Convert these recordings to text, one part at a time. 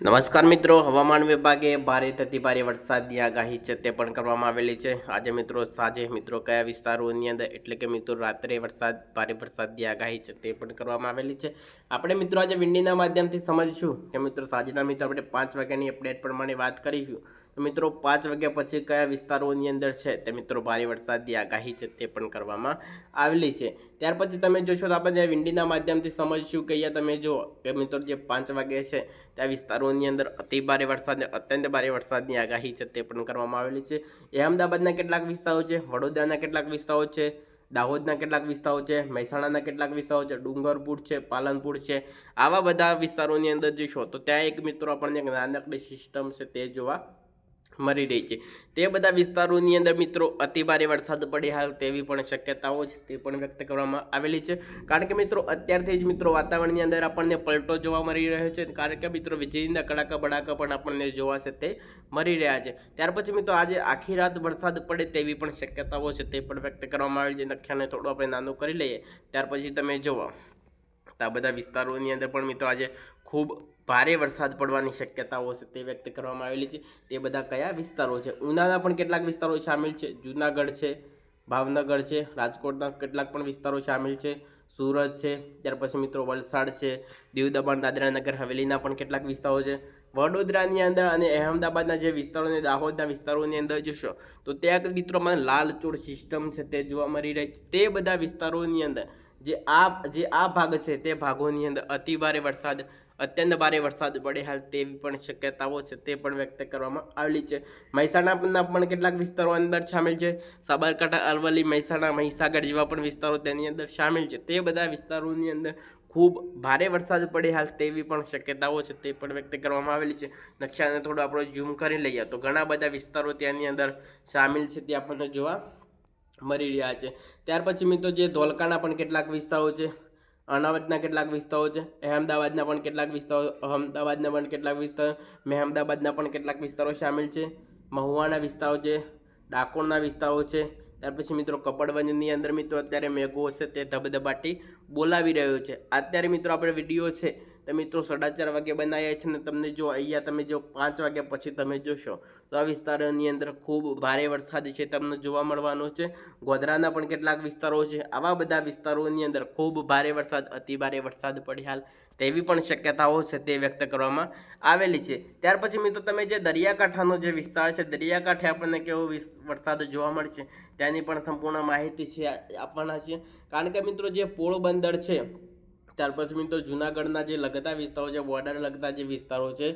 નમસ્કાર મિત્રો, હવામાન વિભાગે ભારે થતી ભારે વરસાદની આગાહી છે તે પણ કરવામાં આવેલી છે. આજે મિત્રો, સાંજે મિત્રો, કયા વિસ્તારોની અંદર એટલે કે મિત્રો, રાત્રે વરસાદ, ભારે વરસાદની આગાહી છે તે પણ કરવામાં આવેલી છે. આપણે મિત્રો, આજે વિંડીના માધ્યમથી સમજીશું કે મિત્રો, સાંજના મિત્રો, આપણે પાંચ વાગ્યાની અપડેટ પ્રમાણે વાત કરીશું. તો મિત્રો, પાંચ વાગ્યા પછી કયા વિસ્તારોની અંદર છે તે મિત્રો ભારે વરસાદની આગાહી છે તે પણ કરવામાં આવેલી છે. ત્યાર પછી તમે જોશો તો આપણે વિંડીના માધ્યમથી સમજીશું કે અહીંયા તમે જો કે મિત્રો જે પાંચ વાગે છે ત્યાં વિસ્તારોની અંદર અતિ ભારે વરસાદ અત્યંત ભારે વરસાદની આગાહી છે તે પણ કરવામાં આવેલી છે. એ અમદાવાદના કેટલાક વિસ્તારો છે, વડોદરાના કેટલાક વિસ્તારો છે, દાહોદના કેટલાક વિસ્તારો છે, મહેસાણાના કેટલાક વિસ્તારો છે, ડુંગરપુર છે, પાલનપુર છે. આવા બધા વિસ્તારોની અંદર જોશો તો ત્યાં એક મિત્રો આપણને એક નાનકડી સિસ્ટમ છે તે જોવા મળી રહી છે. તે બધા વિસ્તારોની અંદર મિત્રો અતિભારે વરસાદ પડે હાલ તેવી પણ શક્યતાઓ છે, તે પણ વ્યક્ત કરવામાં આવેલી છે. કારણ કે મિત્રો અત્યારથી જ મિત્રો વાતાવરણની અંદર આપણને પલટો જોવા મળી રહ્યો છે. કારણ કે મિત્રો વીજળીના કડાકા બડાકા પણ આપણને જોવાશે તે મળી રહ્યા છે. ત્યાર પછી મિત્રો આજે આખી રાત વરસાદ પડે તેવી પણ શક્યતાઓ છે, તે પણ વ્યક્ત કરવામાં આવી છે. નકશાને થોડું આપણે નાનું કરી લઈએ. ત્યાર પછી તમે જુઓ આ બધા વિસ્તારોની અંદર પણ મિત્રો આજે ખૂબ ભારે વરસાદ પડવાની શક્યતાઓ છે તે વ્યક્ત કરવામાં આવેલી છે. તે બધા કયા વિસ્તારો છે? ઉનાના પણ કેટલાક વિસ્તારો સામેલ છે. જૂનાગઢ છે, ભાવનગર છે, રાજકોટના કેટલાક પણ વિસ્તારો સામેલ છે. સુરત છે, ત્યાર પછી મિત્રો વલસાડ છે, દીવ દમણ દાદરા નગર હવેલીના પણ કેટલાક વિસ્તારો છે. વડોદરાની અંદર અને અહેમદાબાદના જે વિસ્તારોને દાહોદના વિસ્તારોની અંદર જશો, તો ત્યાં મિત્રોમાં મને લાલચોળ સિસ્ટમ છે તે જોવા મળી રહી છે. તે બધા વિસ્તારોની અંદર જે આ જે આ ભાગ છે તે ભાગોની અંદર અતિભારે વરસાદ અત્યંત ભારે વરસાદ પડે હાલ તેવી પણ શક્યતાઓ છે તે પણ વ્યક્ત કરવામાં આવેલી છે. મહેસાણાના પણ કેટલાક વિસ્તારો અંદર સામેલ છે. સાબરકાંઠા, અરવલ્લી, મહેસાણા, મહીસાગર જેવા પણ વિસ્તારો તેની અંદર સામેલ છે. તે બધા વિસ્તારોની અંદર ખૂબ ભારે વરસાદ પડે હાલ તેવી પણ શક્યતાઓ છે તે પણ વ્યક્ત કરવામાં આવેલી છે. નકશાને થોડું આપણે ઝૂમ કરી લઈએ તો ઘણા બધા વિસ્તારો ત્યાંની અંદર સામેલ છે તે આપણને જોવા મળી રહ્યા છે. ત્યાર પછી મિત્રો જે ધોલકાના પણ કેટલાક વિસ્તારો છે અનાવતના કેટલાક વિસ્તારો છે, અહેમદાબાદના પણ કેટલાક વિસ્તારો, અહમદાબાદના પણ કેટલાક વિસ્તારો, મહેમદાબાદના પણ કેટલાક વિસ્તારો સામેલ છે. મહુવાના વિસ્તારો છે, ડાકોરના વિસ્તારો છે. ત્યાર પછી મિત્રો કપડવંજની અંદર મિત્રો અત્યારે મેઘો છે તે ધબધબાટી બોલાવી રહ્યો છે. અત્યારે મિત્રો આપણે વીડિયો છે તો મિત્રો સાડા ચાર વાગે બનાવ્યા છે ને તમને જો અહીંયા તમે જો પાંચ વાગ્યા પછી તમે જોશો, તો આ વિસ્તારોની અંદર ખૂબ ભારે વરસાદ છે તમને જોવા મળવાનો છે. ગોધરાના પણ કેટલાક વિસ્તારો છે, આવા બધા વિસ્તારોની અંદર ખૂબ ભારે વરસાદ, અતિ ભારે વરસાદ પડી હાલ તેવી પણ શક્યતાઓ છે તે વ્યક્ત કરવામાં આવેલી છે. ત્યાર પછી મિત્રો તમે જે દરિયાકાંઠાનો જે વિસ્તાર છે, દરિયાકાંઠે આપણને કેવો વરસાદ જોવા મળશે ત્યાંની પણ સંપૂર્ણ માહિતી છે આપવાના છે. કારણ કે મિત્રો જે પોળબંદર છે ત્યાર પછી મિત્રો જુનાગઢના જે લગતા વિસ્તારો છે, બોર્ડર લગતા જે વિસ્તારો છે,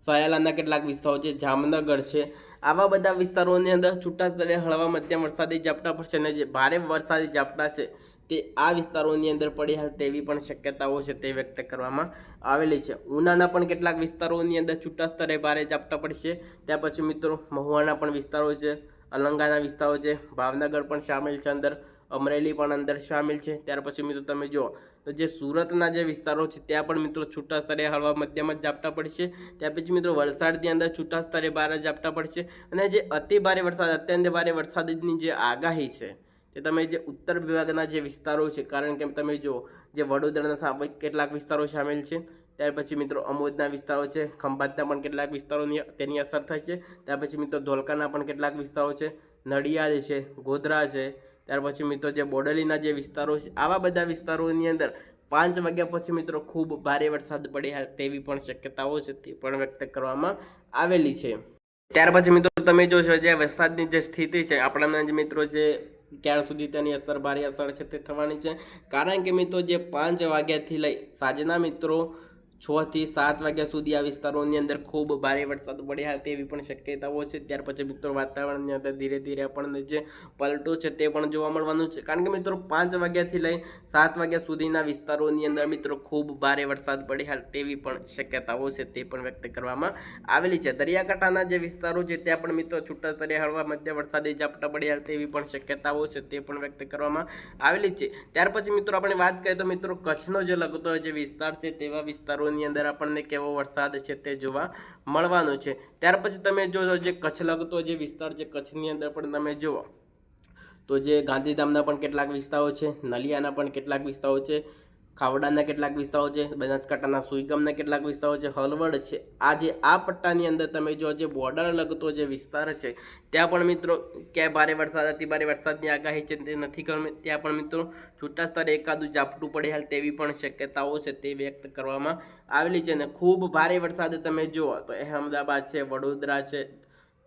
સયાલાના કેટલાક વિસ્તારો છે, જામનગર છે, આવા બધા વિસ્તારોની અંદર છૂટા સ્થળે હળવા મધ્યમ વરસાદી ઝાપટા પડશે અને જે ભારે વરસાદી ઝાપટા છે તે આ વિસ્તારોની અંદર પડી હાલ તેવી પણ શક્યતાઓ છે તે વ્યક્ત કરવામાં આવેલી છે. ઉનાના પણ કેટલાક વિસ્તારોની અંદર છૂટા સ્તરે ભારે ઝાપટા પડશે. ત્યાં પછી મિત્રો મહુવાના પણ વિસ્તારો છે, અલંગાના વિસ્તારો છે, ભાવનગર પણ સામેલ છે અંદર. અમરેલી પણ અંદર સામેલ છે. ત્યાર પછી મિત્રો તમે જુઓ, તો જે સુરતના જે વિસ્તારો છે, ત્યાં પણ મિત્રો છૂટા સ્તરે હળવા મધ્યમ જ ઝાપટા પડશે. ત્યાર પછી મિત્રો વલસાડની અંદર છૂટા સ્તરે ભારે ઝાપટા પડશે. અને જે અતિ ભારે વરસાદ, અત્યંત ભારે વરસાદની જે આગાહી છે, તે તમે જે ઉત્તર વિભાગના જે વિસ્તારો છે, કારણ કે તમે જુઓ, જે વડોદરાના કેટલાક વિસ્તારો સામેલ છે. ત્યાર પછી મિત્રો અમોદના વિસ્તારો છે, ખંભાતના પણ કેટલાક વિસ્તારોની, તેની અસર થશે. ત્યાર પછી મિત્રો ધોલકાના પણ કેટલાક વિસ્તારો છે. નડિયાદ છે, ગોધરા છે ત્યાર પછી મિત્રો જે બોડેલીના જે વિસ્તારો છે, આવા બધા વિસ્તારોની અંદર પાંચ વાગ્યા પછી મિત્રો ખૂબ ભારે વરસાદ પડે તેવી પણ શક્યતાઓ છે, તે પણ વ્યક્ત કરવામાં આવેલી છે. ત્યાર પછી મિત્રો તમે જોશો જે વરસાદની જે સ્થિતિ છે આપણાના જે મિત્રો જે ક્યાર સુધી તેની અસર, ભારે અસર છે તે થવાની છે. કારણ કે મિત્રો જે પાંચ વાગ્યાથી લઈ સાંજના મિત્રો છ થી સાત વાગ્યા સુધી આ વિસ્તારોની અંદર ખૂબ ભારે વરસાદ પડ્યા તેવી પણ શક્યતાઓ છે. ત્યાર પછી મિત્રો વાતાવરણની અંદર ધીરે ધીરે આપણને જે પલટો છે તે પણ જોવા મળવાનું છે. કારણ કે મિત્રો પાંચ વાગ્યાથી લઈ સાત વાગ્યા સુધીના વિસ્તારોની અંદર મિત્રો ખૂબ ભારે વરસાદ પડ્યા તેવી પણ શક્યતાઓ છે તે પણ વ્યક્ત કરવામાં આવેલી છે. દરિયાકાંઠાના જે વિસ્તારો છે ત્યાં પણ મિત્રો છૂટા સ્તરે હળવા મધ્ય વરસાદી ઝાપટા પડ્યા તેવી પણ શક્યતાઓ છે તે પણ વ્યક્ત કરવામાં આવેલી છે. ત્યાર પછી મિત્રો આપણે વાત કરીએ તો મિત્રો કચ્છનો જે લગતો જે વિસ્તાર છે તેવા વિસ્તારોની અંદર આપણને કેવો વરસાદ છે તે જોવા મળવાનો છે. ત્યાર પછી તમે જોજો જે કચ્છ લગતો જે વિસ્તાર છે, કચ્છની અંદર પણ તમે જુઓ. તો જે ગાંધીધામના પણ કેટલાક વિસ્તારો છે, નલિયાના પણ કેટલાક વિસ્તારો છે ખાવડાના કેટલાક વિસ્તારો છે, બનાસકાંઠાના સુઈગામના કેટલાક વિસ્તારો છે, હલવડ છે. આ જે આ પટ્ટાની અંદર તમે જો જે બોર્ડર લગતો જે વિસ્તાર છે, ત્યાં પણ મિત્રો ક્યાંય ભારે વરસાદ, અતિ ભારે વરસાદની આગાહી છે તે નથી કરવામાં ત્યાં પણ મિત્રો છૂટા સ્તરે એકાદું ઝાપટું પડે હાલ તેવી પણ શક્યતાઓ છે તે વ્યક્ત કરવામાં આવેલી છે. અને ખૂબ ભારે વરસાદ તમે જુઓ તો અહેમદાબાદ છે, વડોદરા છે,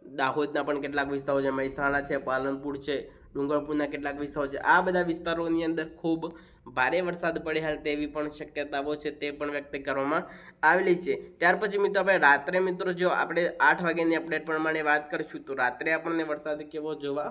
દાહોદના પણ કેટલાક વિસ્તારો છે, મહેસાણા છે, પાલનપુર છે ડુંગરપુરના કેટલાક વિસ્તારો છે. આ બધા વિસ્તારોની અંદર ખૂબ ભારે વરસાદ પડે હાલ તેવી પણ શક્યતાઓ છે તે પણ વ્યક્ત કરવામાં આવેલી છે. ત્યાર પછી મિત્રો આપણે રાત્રે મિત્રો જો આપણે આઠ વાગ્યાની અપડેટ પ્રમાણે વાત કરીશું તો રાત્રે આપણને વરસાદ કેવો જોવા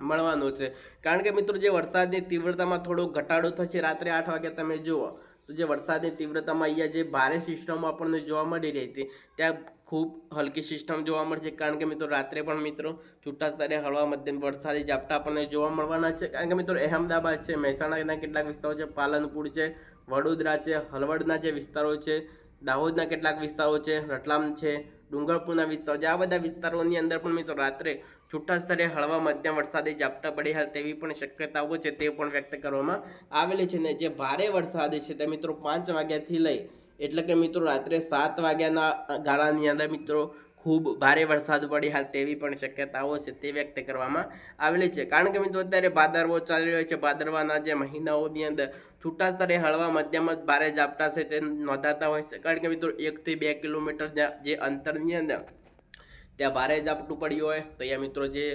મળવાનો છે. કારણ કે મિત્રો જે વરસાદની તીવ્રતામાં થોડો ઘટાડો થશે રાત્રે આઠ વાગે તમે જુઓ તો જે વરસાદની તીવ્રતામાં અહીંયા જે ભારે સિસ્ટમો આપણને જોવા મળી રહી હતી, ત્યાં ખૂબ હલકી સિસ્ટમ જોવા મળશે. કારણ કે મિત્રો રાત્રે પણ મિત્રો છૂટા સ્તરે હળવા મધ્યમ વરસાદી ઝાપટા આપણને જોવા મળવાના છે. કારણ કે મિત્રો અહેમદાબાદ છે, મહેસાણાના કેટલાક વિસ્તારો છે, પાલનપુર છે, વડોદરા છે, હલવડના જે વિસ્તારો છે દાહોદના કેટલાક વિસ્તારો છે, રતલામ છે, ડુંગરપુરના વિસ્તારો છે. આ બધા વિસ્તારોની અંદર પણ મિત્રો રાત્રે છૂટા સ્તરે હળવા મધ્યમ વરસાદી ઝાપટા પડી હાલ તેવી પણ શક્યતાઓ છે તે પણ વ્યક્ત કરવામાં આવેલી છે ને જે ભારે વરસાદ છે તે મિત્રો પાંચ વાગ્યાથી લઈ એટલે કે મિત્રો રાત્રે સાત વાગ્યાના ગાળાની અંદર મિત્રો ખૂબ ભારે વરસાદ પડી હાલ તેવી પણ શક્યતાઓ છે તે વ્યક્ત કરવામાં આવેલી છે. કારણ કે મિત્રો અત્યારે ભાદરવો ચાલી રહ્યો છે. ભાદરવાના જે મહિનાઓની અંદર છૂટા સ્તરે હળવા, મધ્યમ જ ભારે ઝાપટા છે તે નોંધાતા હોય છે. કારણ કે મિત્રો એકથી બે કિલોમીટર જે અંતરની અંદર ત્યાં ભારે ઝાપટું પડ્યું હોય તો અહીંયા મિત્રો જે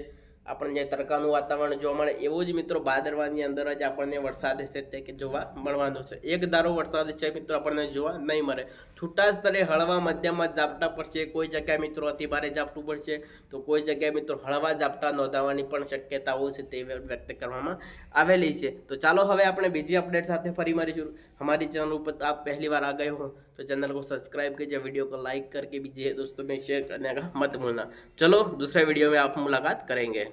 આપણને જે તડકાનું વાતાવરણ જોવા મળે એવું જ મિત્રો ભાદરવાની અંદર જ આપણને વરસાદ છે તે કે જોવા મળવાનો છે એક ધારો વરસાદ છે મિત્રો આપણને જોવા નહીં મળે છૂટા સ્તરે હળવા મધ્યમાં ઝાપટા પડશે કોઈ જગ્યાએ મિત્રો અતિ ભારે ઝાપટું પડશે તો કોઈ જગ્યાએ મિત્રો હળવા ઝાપટા નોંધાવાની પણ શક્યતાઓ છે તે વ્યક્ત કરવામાં આવેલી છે તો ચાલો હવે આપણે બીજી અપડેટ સાથે ફરી મળીશું हमारी चैनल पर आप पहली बार आ गए हो तो चैनल को सब्सक्राइब कीजिए वीडियो को लाइक करके बीजिए दोस्तों में शेयर करने का मत भूलना चलो दूसरे वीडियो में आप मुलाकात करेंगे